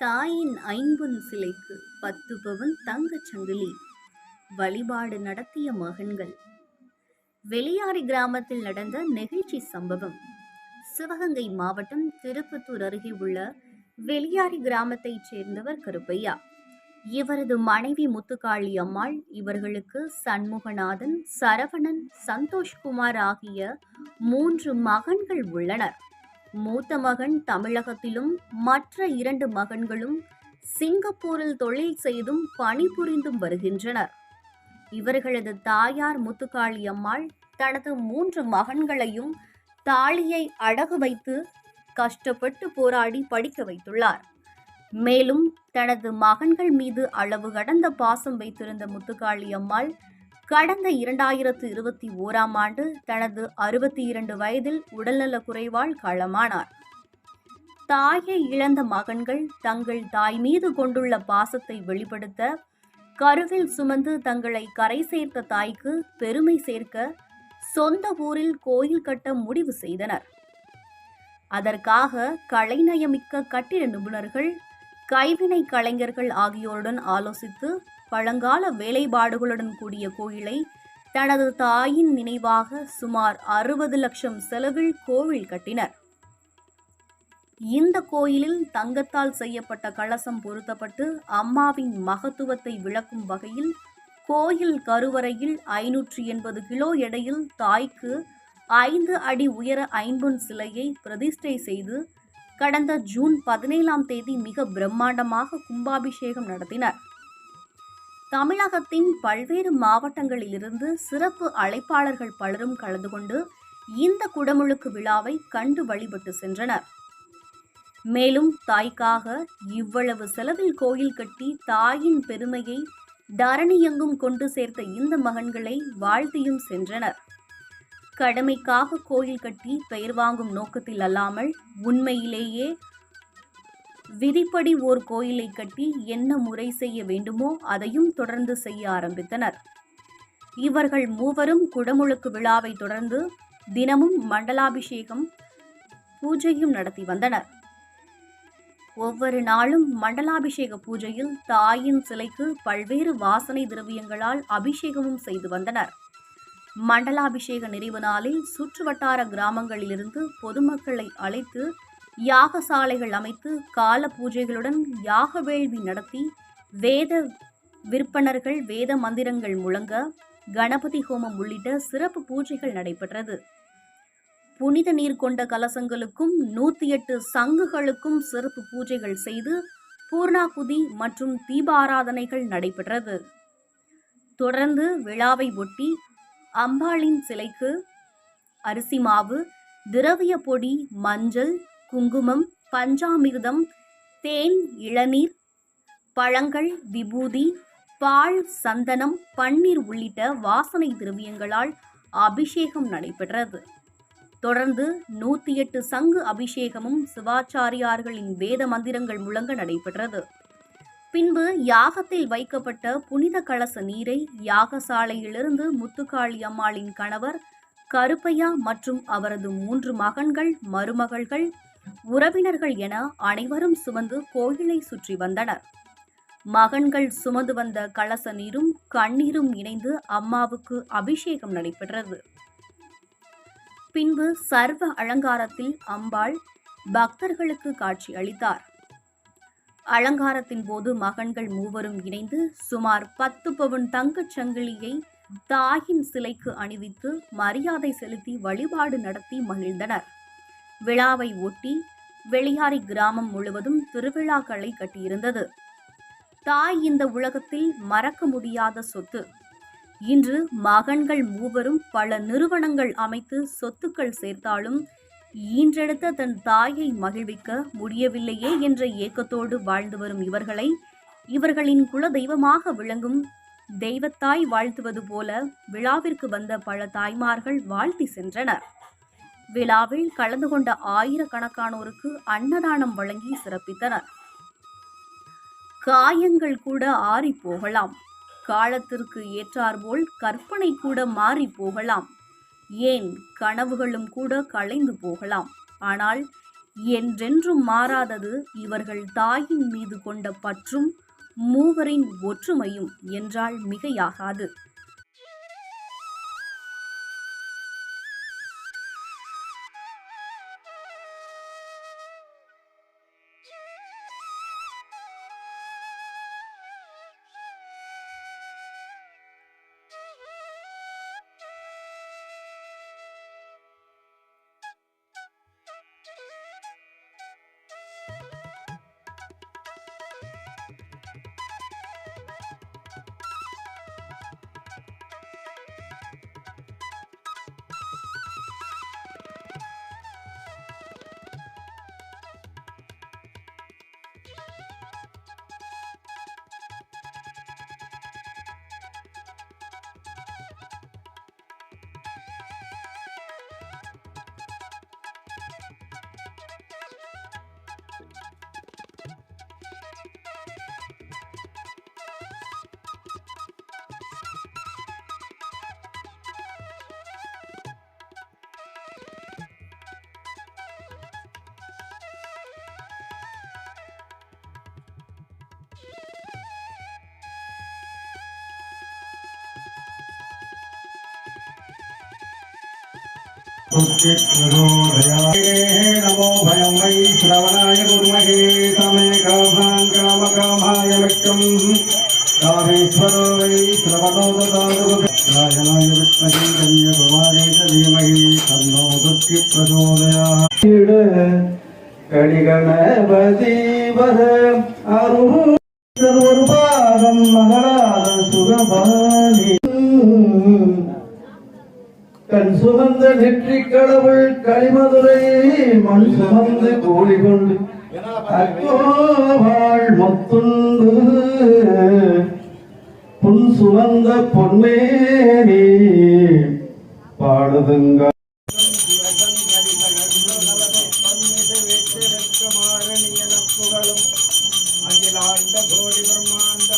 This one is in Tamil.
தாயின் ஐம்பொன் சிலைக்கு பத்து பவன் தங்கச் சங்கிலி. வழிபாடு நடத்திய மகன்கள். வெளியாறு கிராமத்தில் நடந்த நெகிழ்ச்சி சம்பவம். சிவகங்கை மாவட்டம் திருப்பத்தூர் அருகே உள்ள வெளியாறு கிராமத்தைச் சேர்ந்தவர் கருப்பையா. இவரது மனைவி முத்துக்காளி அம்மாள் இவர்களுக்கு சண்முகநாதன் சரவணன் சந்தோஷ்குமார் ஆகிய மூன்று மகன்கள் உள்ளனர். மூத்த மகன் தமிழகத்திலும் மற்ற இரண்டு மகன்களும் சிங்கப்பூரில் தொழில் செய்தும் பணிபுரிந்தும் வருகின்றனர். இவர்களது தாயார் முத்துக்காளி அம்மாள் தனது மூன்று மகன்களையும் தாலியை அடகு வைத்து கஷ்டப்பட்டு போராடி படிக்க வைத்துள்ளார். மேலும் தனது மகன்கள் மீது அளவு கடந்த பாசம் வைத்திருந்த முத்துக்காளி அம்மாள் கடந்த இரண்டாயிரத்து இருபத்தி ஓராம் ஆண்டு தனது அறுபத்தி இரண்டு வயதில் உடல்நலக் குறைவால் களமானார். தாயை இழந்த மகன்கள் தங்கள் தாய் மீது கொண்டுள்ள பாசத்தை வெளிப்படுத்த கருவில் சுமந்து தங்களை கரை சேர்த்த தாய்க்கு பெருமை சேர்க்க சொந்த ஊரில் கோயில் கட்ட முடிவு செய்தனர். அதற்காக கலைநயமிக்க கட்டிட நிபுணர்கள் கைவினை கலைஞர்கள் ஆகியோருடன் ஆலோசித்து பழங்கால வேலைப்பாடுகளுடன் கூடிய கோயிலை தனது தாயின் நினைவாக சுமார் அறுபது லட்சம் செலவில் கோவில் கட்டினர். இந்த கோயிலில் தங்கத்தால் செய்யப்பட்ட கலசம் பொருத்தப்பட்டு அம்மாவின் மகத்துவத்தை விளக்கும் வகையில் கோயில் கருவறையில் ஐநூற்றி எண்பது கிலோ எடையில் தாய்க்கு ஐந்து அடி உயர ஐம்பொன் சிலையை பிரதிஷ்டை செய்து கடந்த ஜூன் பதினேழாம் தேதி மிக பிரம்மாண்டமாக கும்பாபிஷேகம் நடத்தினர். தமிழகத்தின் பல்வேறு மாவட்டங்களிலிருந்து சிறப்பு அழைப்பாளர்கள் பலரும் கலந்து கொண்டு இந்த குடமுழுக்கு விழாவை கண்டு வழிபட்டு சென்றனர். மேலும் தாய்க்காக இவ்வளவு செலவில் கோயில் கட்டி தாயின் பெருமையை தரணியெங்கும் கொண்டு சேர்த்த இந்த மகன்களை வாழ்த்தியும் சென்றனர். கடமைக்காக கோயில் கட்டி பெயர் வாங்கும் நோக்கத்தில் அல்லாமல் உண்மையிலேயே விதிப்படி ஓர் கோயிலை கட்டி என்ன முறை செய்ய வேண்டுமோ அதையும் தொடர்ந்து செய்ய ஆரம்பித்தனர். இவர்கள் மூவரும் குடமுழுக்கு விழாவை தொடர்ந்து தினமும் மண்டலாபிஷேகம் பூஜையும் நடத்தி வந்தனர். ஒவ்வொரு நாளும் மண்டலாபிஷேக பூஜையில் தாயின் சிலைக்கு பல்வேறு வாசனை திரவியங்களால் அபிஷேகமும் செய்து வந்தனர். மண்டலாபிஷேக நிறைவு நாளில் சுற்றுவட்டார கிராமங்களிலிருந்து பொதுமக்களை அழைத்து யாகசாலைகள் அமைத்து கால பூஜைகளுடன் யாக வேள்வி நடத்தி வேத விற்பனர்கள் வேத மந்திரங்கள் முழங்க கணபதி ஹோமம் உள்ளிட்ட சிறப்பு பூஜைகள் நடைபெற்றது. புனித நீர் கொண்ட கலசங்களுக்கும் நூற்றி எட்டு சங்குகளுக்கும் சிறப்பு பூஜைகள் செய்து பூர்ணாகுதி மற்றும் தீபாராதனைகள் நடைபெற்றது. தொடர்ந்து விழாவை ஒட்டி அம்பாளின் சிலைக்கு அரிசி மாவு திரவிய பொடி மஞ்சள் குங்குமம் பஞ்சாமிர்தம் தேன் இளநீர் பழங்கள் விபூதி பால் சந்தனம் பன்னீர் உள்ளிட்ட வாசனை திரவியங்களால் அபிஷேகம் நடைபெற்றது. தொடர்ந்து நூற்றி எட்டு சங்கு அபிஷேகமும் சிவாச்சாரியார்களின் வேத மந்திரங்கள் முழங்க நடைபெற்றது. பின்பு யாகத்தில் வைக்கப்பட்ட புனித கலச நீரை யாகசாலையிலிருந்து முத்துக்காளி அம்மாளின் கணவர் கருப்பையா மற்றும் அவரது மூன்று மகன்கள் மருமகள்கள் உறவினர்கள் என அனைவரும் சுமந்து கோயிலை சுற்றி வந்தனர். மகன்கள் சுமந்து வந்த கலச நீரும் கண்ணீரும் இணைந்து அம்மாவுக்கு அபிஷேகம் நடைபெற்றது. பின்பு சர்வ அலங்காரத்தில் அம்பாள் பக்தர்களுக்கு காட்சி அளித்தார். அலங்காரத்தின் போது மகன்கள் மூவரும் இணைந்து சுமார் பத்து பவுன் தங்கச் சங்கிலியை தாயின் சிலைக்கு அணிவித்து மரியாதை செலுத்தி வழிபாடு நடத்தி மகிழ்ந்தனர். விழாவை ஒட்டி வெளியாரி கிராமம் முழுவதும் திருவிழாக்களை கட்டியிருந்தது. தாய் இந்த உலகத்தில் மறக்க முடியாத சொத்து. இன்று மகன்கள் மூவரும் பல நிறுவனங்கள் அமைத்து சொத்துக்கள் சேர்த்தாலும் ஈன்றெடுத்த தன் தாயை மகிழ்விக்க முடியவில்லையே என்ற ஏக்கத்தோடு வாழ்ந்து வரும் இவர்களை இவர்களின் குல தெய்வமாக விளங்கும் தெய்வத்தாய் வாழ்த்துவது போல விழாவிற்கு வந்த பல தாய்மார்கள் வாழ்த்தி சென்றனர். விழாவில் கலந்து கொண்ட ஆயிரக்கணக்கானோருக்கு அன்னதானம் வழங்கி சிறப்பித்தனர். காயங்கள் கூட ஆறி போகலாம். காலத்திற்கு ஏற்றாற்போல் கற்பனை கூட மாறி போகலாம். ஏன் கனவுகளும் கூட கலைந்து போகலாம். ஆனால் என்றென்றும் மாறாதது இவர்கள் தாயின் மீது கொண்ட பற்றும் மூவரின் ஒற்றுமையும் என்றால் மிகையாகாது. नमो भयं वै श्रवणाय कुर्महे समेकाभां कामकामाय विष्णुं कामेश्वरो वै श्रवणो ददातुरायणाय विद्महे कन्यकुमारे च धीमहि तन्नो दुःखि प्रचोदयात् கடிகணபதி வர அருள் ஒரு பாதம் மகளாத சுகபாணி கண் சுமந்த நெற்றி கடவுள் களிமதுரை மண் சுமந்து கூடி கொண்டு அக்கோவாள் மொத்துண்டு. புன் சுமந்த பொன்னேரி பாடுதுங்க. அகிலாண்ட கோடி பிரம்மாண்ட